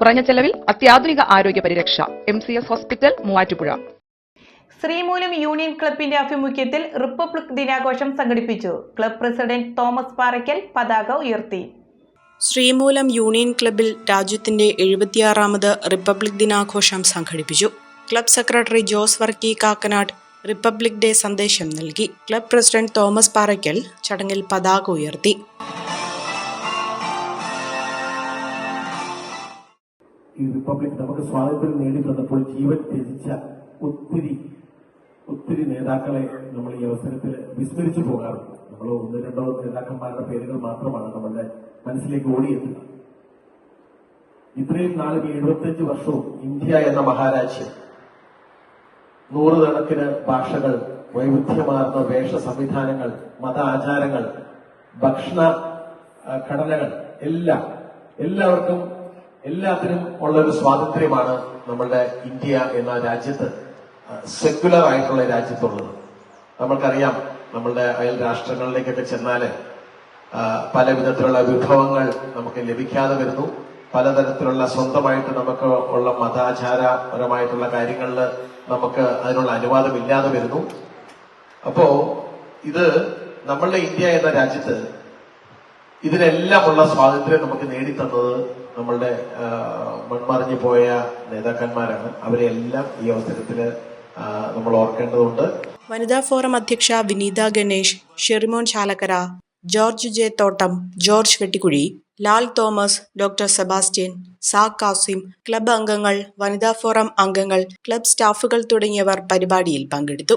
കുറഞ്ഞ ചെലവിൽ അത്യാധുനിക ആരോഗ്യ പരിരക്ഷ. M C S hospital Muvattupuzha. Sreemoolam union ക്ലബിന്റെ ആഭിമുഖ്യത്തിൽ റിപ്പബ്ലിക് ദിനാഘോഷം സംഘടിപ്പിച്ചു. ക്ലബ് പ്രസിഡന്റ് തോമസ് പാറയ്ക്കൽ പതാക ഉയർത്തി. ശ്രീമൂലം യൂണിയൻ ക്ലബിൽ രാജ്യത്തിന്റെ എഴുപത്തിയാറാമത് റിപ്പബ്ലിക് ദിനാഘോഷം സംഘടിപ്പിച്ചു. Club secretary Jose Varkey Kakkanad republic day സന്ദേശം നൽകി. ക്ലബ് പ്രസിഡന്റ് തോമസ് പാറയ്ക്കൽ ചടങ്ങിൽ പതാക ഉയർത്തി. ഈ റിപ്പബ്ലിക് നമുക്ക് സ്വാതന്ത്ര്യം നേടിത്തന്നപ്പോൾ ജീവൻ ത്യജിച്ച ഒത്തിരി ഒത്തിരി നേതാക്കളെ നമ്മൾ ഈ അവസരത്തിൽ വിസ്മരിച്ചു പോകാറുണ്ട്. നമ്മൾ ഒന്ന് രണ്ടോ നേതാക്കന്മാരുടെ പേരുകൾ മാത്രമാണ് നമ്മളുടെ മനസ്സിലേക്ക് ഓടിയെത്തുക ഇത്രയും നാളും എഴുപത്തിയഞ്ച് വർഷവും ഇന്ത്യ എന്ന മഹാരാജ്യം നൂറുകണക്കിന് ഭാഷകൾ വൈവിധ്യമാർന്ന വേഷ സംവിധാനങ്ങൾ മത ആചാരങ്ങൾ ഭക്ഷണ ഘടനകൾ എല്ലാം എല്ലാവർക്കും എല്ലാത്തിനും ഉള്ള ഒരു സ്വാതന്ത്ര്യമാണ് നമ്മളുടെ ഇന്ത്യ എന്ന രാജ്യത്ത് സെക്യുലർ ആയിട്ടുള്ള രാജ്യത്തുള്ളത്. നമ്മൾക്കറിയാം നമ്മളുടെ അയൽ രാഷ്ട്രങ്ങളിലേക്കൊക്കെ ചെന്നാൽ ആ, പല വിധത്തിലുള്ള വിഭവങ്ങൾ നമുക്ക് ലഭിക്കാതെ വരുന്നു. പലതരത്തിലുള്ള സ്വന്തമായിട്ട് നമുക്ക് ഉള്ള മതാചാരപരമായിട്ടുള്ള കാര്യങ്ങളിൽ നമുക്ക് അതിനുള്ള അനുവാദമില്ലാതെ വരുന്നു. അപ്പോ ഇത് നമ്മളുടെ ഇന്ത്യ എന്ന രാജ്യത്ത് ഇതിനെല്ലാമുള്ള സ്വാതന്ത്ര്യം നമുക്ക് നേടിത്തന്നത് നമ്മളുടെ മൺമറിഞ്ഞു പോയ നേതാക്കന്മാരാണ്. അവരെല്ലാം ഈ അവസരത്തിൽ നമ്മൾ ഓർക്കേണ്ടതുണ്ട്. വനിതാ ഫോറം അധ്യക്ഷ വിനീത ഗണേഷ് ഷെറിമോൻ ചാലക്കര ജോർജ് ജെ തോട്ടം ജോർജ് വെട്ടിക്കുഴി ലാൽ തോമസ് ഡോക്ടർ സെബാസ്റ്റ്യൻ സാ കാസിം ക്ലബ് അംഗങ്ങൾ വനിതാ ഫോറം അംഗങ്ങൾ ക്ലബ് സ്റ്റാഫുകൾ തുടങ്ങിയവർ പരിപാടിയിൽ പങ്കെടുത്തു.